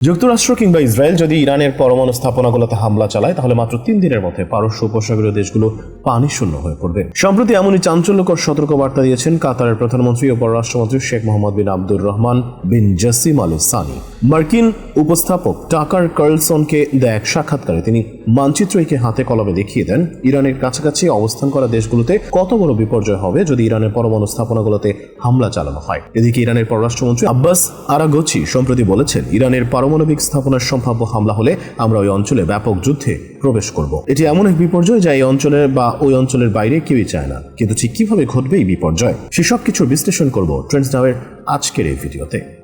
যুক্তরাষ্ট্র কিংবা ইসরায়েল যদি ইরানের পরমাণু স্থাপনাগুলোতে হামলা চালায়, তাহলে মাত্র তিন দিনের মধ্যে পারস্য উপসাগরীয় দেশগুলো পানি শূন্য হয়ে পড়বে। সম্প্রতি এমনই চাঞ্চল্যকর সতর্কবার্তা দিয়েছেন কাতারের প্রধানমন্ত্রী ও পররাষ্ট্রমন্ত্রী শেখ মোহাম্মদ বিন আব্দুর রহমান বিন জাসিম আল সানি মার্কিন উপস্থাপক টাকার কার্লসনকে দেয় এক সাক্ষাৎকারে তিনি মানচিত্র এঁকে হাতে কলমে দেখিয়ে দেন, ইরানের কাছাকাছি অবস্থান করা দেশগুলোতে কত বড় বিপর্যয় হবে যদি ইরানের পরমাণু স্থাপনাগুলোতে হামলা চালানো হয়? এদিকে ইরানের পররাষ্ট্রমন্ত্রী আব্বাস আরাগোচি সম্প্রতি বলেছেন, ইরানের পারমাণবিক স্থাপনার সম্ভাব্য হামলা হলে আমরা ওই অঞ্চলে ব্যাপক যুদ্ধে প্রবেশ করব। এটি এমন এক বিপর্যয় যা এই অঞ্চলের বা ওই অঞ্চলের বাইরে কেউই চায় না। কিন্তু ঠিক কীভাবে ঘটবে এই বিপর্যয়? সেসব কিছুর বিশ্লেষণ করব ট্রেন্ডস নামের আজকের এই ভিডিওতে।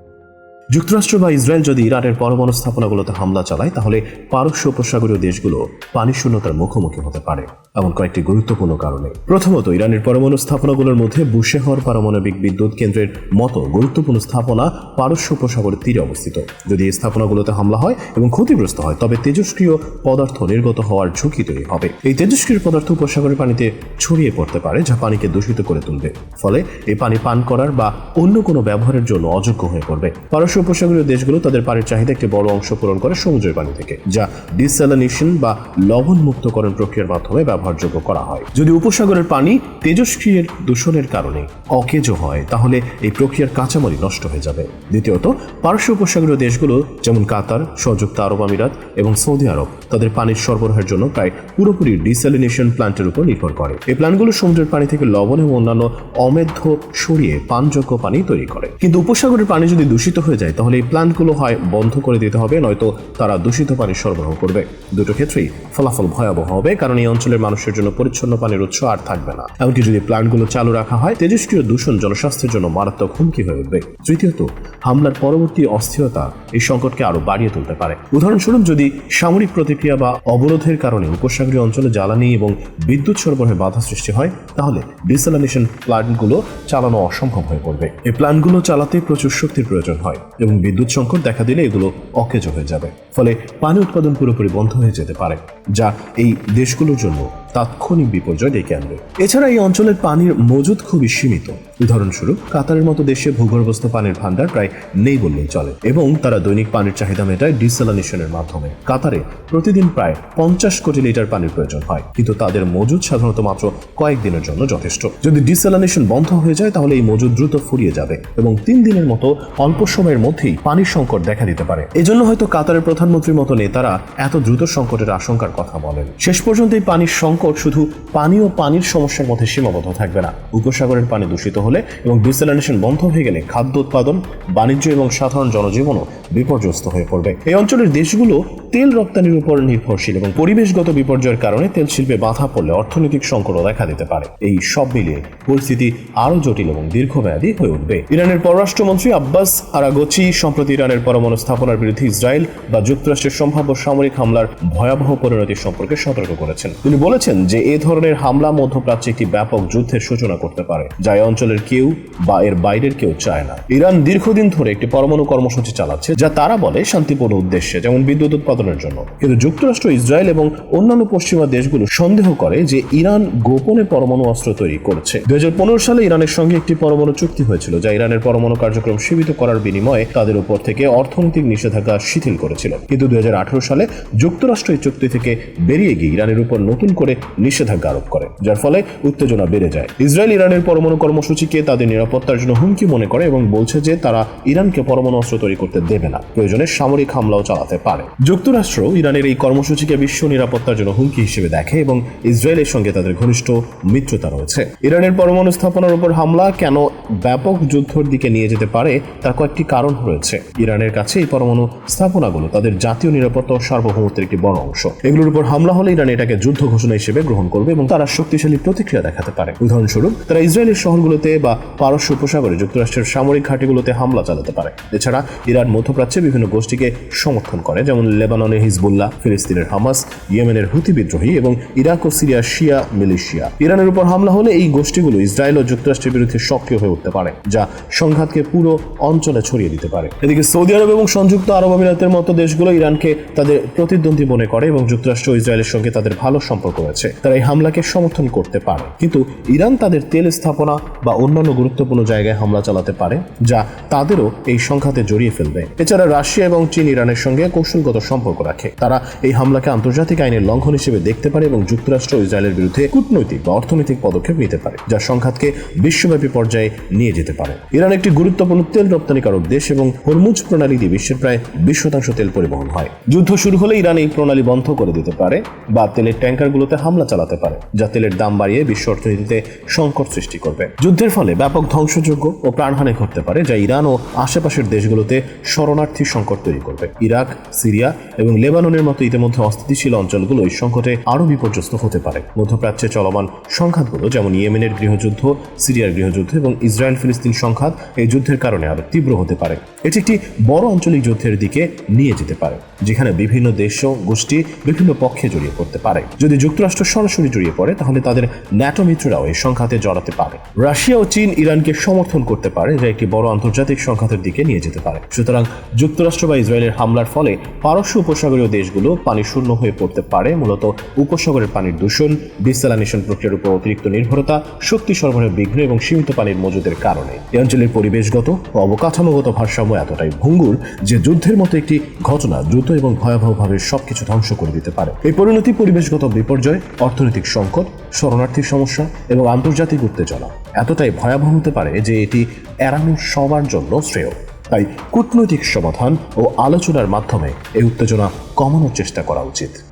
যুক্তরাষ্ট্র বা ইসরায়েল যদি ইরানের পরমাণু স্থাপনাগুলোতে হামলা চালায়, তাহলে পারস্য উপসাগরীয় দেশগুলো পানি শূন্যতার মুখোমুখি হতে পারে, এমন কয়েকটি গুরুত্বপূর্ণ কারণে। প্রথমত, ইরানের পরমাণু স্থাপনাগুলোর মধ্যে বুশেহর পারমাণবিক বিদ্যুৎ কেন্দ্রের মতো গুরুত্বপূর্ণ স্থাপনা পারস্য উপসাগরের তীরে অবস্থিত। যদি এই স্থাপনাগুলোতে হামলা হয় এবং ক্ষতিগ্রস্ত হয়, তবে তেজস্ক্রিয় পদার্থ নির্গত হওয়ার ঝুঁকি তৈরি হবে। এই তেজস্ক্রিয় পদার্থ উপসাগরের পানিতে ছড়িয়ে পড়তে পারে, যা পানিকে দূষিত করে তুলবে। ফলে এই পানি পান করার বা অন্য কোনো ব্যবহারের জন্য অযোগ্য হয়ে পড়বে। পারস্য উপসাগরীয় দেশগুলো তাদের পানির চাহিদা একটি বড় অংশ পূরণ করে সমুদ্রের পানি থেকে, যা ডিস্যালিনেশন বা লবণ মুক্তকরণ প্রক্রিয়ার মাধ্যমে ব্যবহারযোগ্য করা হয়। যদি উপসাগরের পানি তেজস্ক্রিয়ের দূষণের কারণে অকেজো হয়, তাহলে এই প্রক্রিয়ার কাঁচামালি নষ্ট হয়ে যাবে। দ্বিতীয়ত পারস্য উপসাগরীয় দেশগুলো, যেমন কাতার, সংযুক্ত আরব আমিরাত এবং সৌদি আরব, তাদের পানির সরবরাহের জন্য প্রায় পুরোপুরি ডিস্যালিনেশন প্ল্যান্টের উপর নির্ভর করে। এই প্ল্যান্টগুলো সমুদ্রের পানি থেকে লবণ এবং অন্যান্য অমেধ্য সরিয়ে পানযোগ্য পানি তৈরি করে। কিন্তু উপসাগরের পানি যদি দূষিত হয়ে যায় তাহলে এই প্ল্যান্টগুলো হয় বন্ধ করে দিতে হবে, নয়তো তারা দূষিত পানি সরবরাহ করবে। দুটো ক্ষেত্রেই ফলাফল ভয়াবহ হবে, কারণ এই অঞ্চলের মানুষের জন্য পরিচ্ছন্ন পানির উৎস আর থাকবে না। এমনকি যদি প্ল্যান্টগুলো চালু রাখা হয়, তেজস্ক্রিয় দূষণ জনস্বাস্থ্যের জন্য মারাত্মক হুমকি হয়ে উঠবে। তৃতীয়ত, হামলার পরবর্তী অস্থিরতা এই সংকটকে আরও বাড়িয়ে তুলতে পারে। উদাহরণস্বরূপ, যদি সামরিক প্রতিক্রিয়া বা অবরোধের কারণে উপসাগরীয় অঞ্চলে জ্বালানি এবং বিদ্যুৎ সরবরাহে বাধা সৃষ্টি হয়, তাহলে ডিসালিনেশন প্ল্যান্টগুলো চালানো অসম্ভব হয়ে পড়বে। এই প্ল্যান্টগুলো চালাতে প্রচুর শক্তির প্রয়োজন হয়। এবং বিদ্যুৎ সংকট দেখা দিলে এগুলো অকেজ হয়ে যাবে। ফলে পানি উৎপাদন পুরোপুরি বন্ধ হয়ে যেতে পারে, যা এই দেশগুলোর জন্য তাৎক্ষণিক বিপর্যয় ডেকে আনবে। এছাড়া এই অঞ্চলের পানির মজুদ খুবই সীমিত। উদাহরণস্বরূপ, কাতারের মতো দেশে ভূগর্ভস্থ পানির ভান্ডার প্রায় নেই বললেই চলে এবং তারা দৈনিক পানির চাহিদা মেটায় ডিসালানেশনের মাধ্যমে। কাতারে প্রতিদিন প্রায় পঞ্চাশ কোটি লিটার পানির প্রয়োজন হয়, কিন্তু তাদের মজুদ সাধারণত মাত্র কয়েকদিনের জন্য যথেষ্ট। যদি ডিসালানেশন বন্ধ হয়ে যায়, তাহলে এই মজুদ দ্রুত ফুরিয়ে যাবে এবং তিন দিনের মতো অল্প সময়ের মধ্যেই পানির সংকট দেখা দিতে পারে। এজন্য হয়তো কাতারের প্রধানমন্ত্রীর মতো নেতারা এত দ্রুত সংকটের আশঙ্কার কথা বলেন। শেষ পর্যন্ত এই পানির সংকট শুধু পানি ও পানির সমস্যার মধ্যে সীমাবদ্ধ থাকবে না। উপসাগরের পানি দূষিত হলে এবং ডিসেলানেশন বন্ধ হয়ে গেলে খাদ্য উৎপাদন, বাণিজ্য এবং সাধারণ জনজীবনও বিপর্যস্ত হয়ে পড়বে। এই অঞ্চলের দেশগুলো তেল রপ্তানির উপর নির্ভরশীল এবং পরিবেশগত বিপর্যয়ের কারণে তেল শিল্পে বাধা পড়লে অর্থনৈতিক সংকটও দেখা দিতে পারে। এই সব মিলিয়ে পরিস্থিতি আরও জটিল এবং দীর্ঘমেয়াদী হয়ে উঠবে। ইরানের পররাষ্ট্রমন্ত্রী আব্বাস আরাগোচি, সম্প্রতি ইরানের পরমাণু স্থাপনার বিরুদ্ধে ইসরায়েল বা যুক্তরাষ্ট্রের সম্ভাব্য সামরিক হামলার ভয়াবহ পরিণতি সম্পর্কে সতর্ক করেছেন। তিনি বলেছেন যে এ ধরনের হামলা মধ্যপ্রাচ্যে একটি ব্যাপক যুদ্ধের সূচনা করতে পারে, যা এই অঞ্চলের কেউ বা এর বাইরের কেউ চায় না। ইরান দীর্ঘদিন ধরে একটি পরমাণু কর্মসূচি চালাচ্ছে, যা তারা বলে শান্তিপূর্ণ উদ্দেশ্যে, যেমন বিদ্যুৎ উৎপাদনের জন্য। কিন্তু যুক্তরাষ্ট্র, ইসরায়েল এবং অন্যান্য পশ্চিমা দেশগুলো সন্দেহ করে যে ইরান গোপনে পরমাণু অস্ত্র তৈরি করছে। দুই হাজার পনেরো সালে ইরানের সঙ্গে একটি পরমাণু চুক্তি হয়েছিল, যা ইরানের পরমাণু কার্যক্রম সীমিত করার বিনিময়ে তাদের উপর থেকে অর্থনৈতিক নিষেধাজ্ঞা শিথিল করেছিল। কিন্তু দুই হাজার আঠারো সালে যুক্তরাষ্ট্র এই চুক্তি থেকে বেরিয়ে গিয়ে ইরানের উপর নতুন করে নিষেধাজ্ঞা আরোপ করে, যার ফলে উত্তেজনা বেড়ে যায়। ইসরায়েল ইরানের পরমাণু কর্মসূচিকে তাদের নিরাপত্তার জন্য হুমকি মনে করে এবং বলছে যে তারা ইরানকে পরমাণু অস্ত্র তৈরি করতে দেবে না। প্রয়োজনে সামরিক হামলাও চালাতে পারে। যুক্তরাষ্ট্র ইরানের এই কর্মসূচিকে বিশ্ব নিরাপত্তার জন্য হুমকি হিসেবে দেখে এবং ইসরায়েলের সঙ্গে তাদের ঘনিষ্ঠ মিত্রতা রয়েছে। ইরানের পরমাণু স্থাপনার উপর হামলা কেন ব্যাপক যুদ্ধের দিকে নিয়ে যেতে পারে, তার কয়েকটি কারণ রয়েছে। ইরানের কাছে এই পরমাণু স্থাপনাগুলো তাদের জাতীয় নিরাপত্তা ও সার্বভৌমত্বের একটি বড় অংশ। এগুলোর উপর হামলা হলে ইরান এটাকে যুদ্ধ ঘোষণা হিসেবে গ্রহণ করবে এবং তারা শক্তিশালী প্রতিক্রিয়া দেখাতে পারে। উদাহরণস্বরূপ, তারা ইসরায়েলের শহরগুলোতে বা পারস্য উপসাগরে যুক্তরাষ্ট্রের সামরিক ঘাঁটিগুলোতে হামলা চালাতে পারে। এছাড়া, ইরান মধ্যপ্রাচ্যে বিভিন্ন গোষ্ঠীকে সমর্থন করে, যেমন লেবাননের হিজবুল্লাহ, ফিলিস্তিনের হামাস, ইয়েমেনের হুতি বিদ্রোহী এবং ইরাক ও সিরিয়ার শিয়া মিলিশিয়া। ইরানের উপর হামলা হলে এই গোষ্ঠীগুলো ইসরায়েল ও যুক্তরাষ্ট্রের বিরুদ্ধে সক্রিয় হয়ে উঠতে পারে, যা সংঘাতকে পুরো অঞ্চলে ছড়িয়ে দিতে পারে। এদিকে সৌদি আরব এবং সংযুক্ত আরব আমিরাতের মতো দেশগুলো ইরানকে তাদের প্রতিদ্বন্দ্বী মনে করে এবং যুক্তরাষ্ট্র ইসরায়েলের সঙ্গে তাদের ভালো সম্পর্ক রয়েছে। করেছে। তারা এই হামলাকে সমর্থন করতে পারে। কিন্তু ইরান তাদের তেল স্থাপনা বা অন্যান্য গুরুত্বপূর্ণ জায়গায় হামলা চালাতে পারে, যা তাদেরও এই সংঘাতে জড়িয়ে ফেলবে। এছাড়া রাশিয়া এবং চীন ইরানের সঙ্গে কৌশলগত সম্পর্ক রাখে। তারা এই হামলাকে আন্তর্জাতিক আইনের লঙ্ঘন হিসেবে দেখতে পারে এবং যুক্তরাষ্ট্র ইসরায়েলের বিরুদ্ধে কূটনৈতিক বা অর্থনৈতিক পদক্ষেপ নিতে পারে, যা সংঘাতকে বিশ্বব্যাপী পর্যায়ে নিয়ে যেতে পারে। ইরান একটি গুরুত্বপূর্ণ তেল রপ্তানিকারক দেশ এবং হরমুজ প্রণালী দিয়ে বিশ্বের প্রায় বিশ শতাংশ তেল পরিবহন হয়। যুদ্ধ শুরু হলে ইরান এই প্রণালী বন্ধ করে দিতে পারে বা তেলের ট্যাঙ্কারগুলোতে হামলা চালাতে পারে, যা তেলের দাম বাড়িয়ে বিশ্ব অর্থনীতিতে সংকট সৃষ্টি করবে। যুদ্ধের ফলে ব্যাপক ধ্বংসযোগ্য ও প্রাণহানি ঘটতে পারে, যা ইরান ও আশেপাশের দেশগুলোতে শরণার্থী সংকট তৈরি করবে। ইরাক, সিরিয়া এবং লেবাননের মতো ইতিমধ্যে অস্থিতিশীল অঞ্চলগুলো এই সংকটে আরও বিপর্যস্ত হতে পারে। মধ্যপ্রাচ্যে চলমান সংঘাতগুলো, যেমন ইয়েমেনের গৃহযুদ্ধ, সিরিয়ার গৃহযুদ্ধ এবং ইসরায়েল ফিলিস্তিন সংঘাত, এই যুদ্ধের কারণে আরও তীব্র হতে পারে। এটি একটি বড় আঞ্চলিক যুদ্ধের দিকে নিয়ে যেতে পারে, যেখানে বিভিন্ন দেশ ও গোষ্ঠী বিভিন্ন পক্ষে জড়িয়ে পড়তে পারে। যদি যুক্তরাষ্ট্র সরাসরি জড়িয়ে পড়ে, তাহলে তাদের ন্যাটো মিত্ররাও এই সংঘাতে জড়াতে পারে। রাশিয়া ও চীন ইরানকে সমর্থন করতে পারে, যা একটি বড় আন্তর্জাতিক সংঘাতের দিকে নিয়ে যেতে পারে। সুতরাং যুক্তরাষ্ট্র বা ইসরায়েলের হামলার ফলে পারস্য উপসাগরীয় দেশগুলো পানি শূন্য হয়ে পড়তে পারে, মূলত উপসাগরের পানির দূষণ ডিসালানেশন প্রক্রিয়ার উপর অতিরিক্ত নির্ভরতা, শক্তি সরবরাহের বিঘ্ন এবং সীমিত পানির মজুদের কারণে। এই অঞ্চলের পরিবেশগত ও অবকাঠামোগত ভারসাম্য এতটাই ভঙ্গুর যে যুদ্ধের মতো একটি ঘটনা দ্রুত এবং ভয়াবহভাবে সবকিছু ধ্বংস করে দিতে পারে। এই পরিণতি পরিবেশগত বিপর্যয় অর্থনৈতিক সংকট, শরণার্থীর সমস্যা এবং আন্তর্জাতিক উত্তেজনা। এতটাই ভয়াবহ হতে পারে যে এটি এড়ানো সবার জন্য শ্রেয়। তাই কূটনৈতিক সমাধান ও আলোচনার মাধ্যমে এই উত্তেজনা কমানোর চেষ্টা করা উচিত।